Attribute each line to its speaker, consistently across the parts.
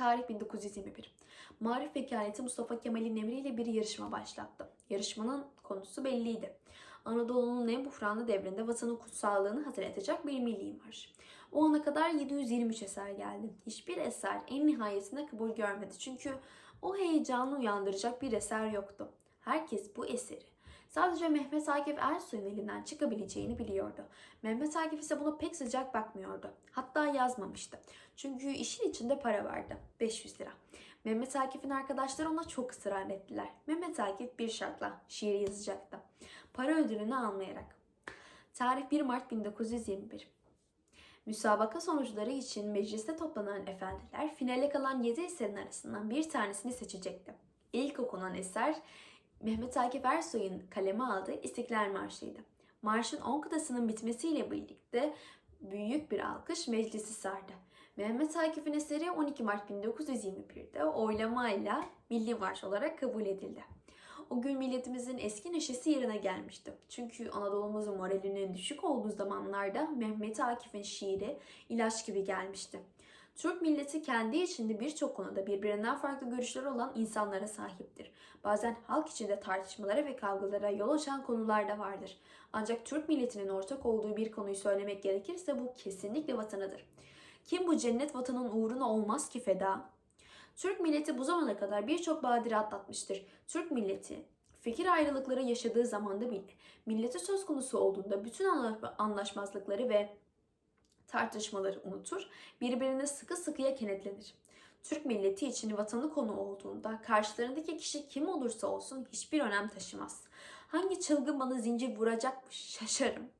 Speaker 1: Tarih 1921. Marif Vekaleti Mustafa Kemal'in emriyle bir yarışma başlattı. Yarışmanın konusu belliydi. Anadolu'nun en buhranlı devrinde vatanın kutsallığını hatırlatacak bir milli marş. O ana kadar 723 eser geldi. Hiçbir eser en nihayetinde kabul görmedi. Çünkü o heyecanı uyandıracak bir eser yoktu. Herkes bu eseri sadece Mehmet Akif Ersoy'un elinden çıkabileceğini biliyordu. Mehmet Akif ise buna pek sıcak bakmıyordu. Hatta yazmamıştı. Çünkü işin içinde para vardı. 500 lira. Mehmet Akif'in arkadaşları ona çok ısrar ettiler. Mehmet Akif bir şartla şiir yazacaktı. Para ödülünü almayarak. Tarih 1 Mart 1921. Müsabaka sonuçları için mecliste toplanan efendiler finale kalan 7 eserin arasından bir tanesini seçecekti. İlk okunan eser Mehmet Akif Ersoy'un kaleme aldığı İstiklal Marşı'ydı. Marşın 10 kıtasının bitmesiyle birlikte büyük bir alkış meclisi sardı. Mehmet Akif'in eseri 12 Mart 1921'de oylamayla Milli Marş olarak kabul edildi. O gün milletimizin eski neşesi yerine gelmişti. Çünkü Anadolu'muzun moralinin düşük olduğu zamanlarda Mehmet Akif'in şiiri ilaç gibi gelmişti. Türk milleti kendi içinde birçok konuda birbirinden farklı görüşleri olan insanlara sahiptir. Bazen halk içinde tartışmalara ve kavgalara yol açan konular da vardır. Ancak Türk milletinin ortak olduğu bir konuyu söylemek gerekirse bu kesinlikle vatanıdır. Kim bu cennet vatanın uğruna olmaz ki feda? Türk milleti bu zamana kadar birçok badire atlatmıştır. Türk milleti fikir ayrılıkları yaşadığı zamanda bile milleti söz konusu olduğunda bütün anlaşmazlıkları ve tartışmaları unutur, birbirine sıkı sıkıya kenetlenir. Türk milleti için vatanı konu olduğunda karşılarındaki kişi kim olursa olsun hiçbir önem taşımaz. Hangi çılgın bana zincir vuracakmış şaşarım.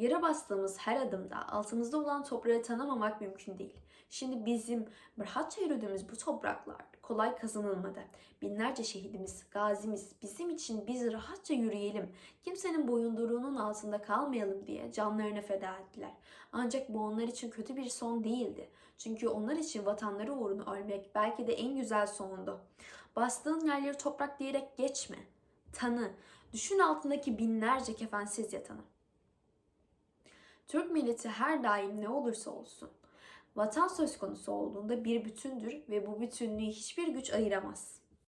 Speaker 1: Yere bastığımız her adımda altımızda olan toprağı tanımamak mümkün değil. Şimdi bizim rahatça yürüdüğümüz bu topraklar kolay kazanılmadı. Binlerce şehidimiz, gazimiz bizim için biz rahatça yürüyelim, kimsenin boyunduruğunun altında kalmayalım diye canlarını feda ettiler. Ancak bu onlar için kötü bir son değildi. Çünkü onlar için vatanları uğruna ölmek belki de en güzel sondu. Bastığın yerleri toprak diyerek geçme. Tanı, düşün altındaki binlerce kefensiz yatanı. Türk milleti her daim ne olursa olsun vatan söz konusu olduğunda bir bütündür ve bu bütünlüğü hiçbir güç ayıramaz.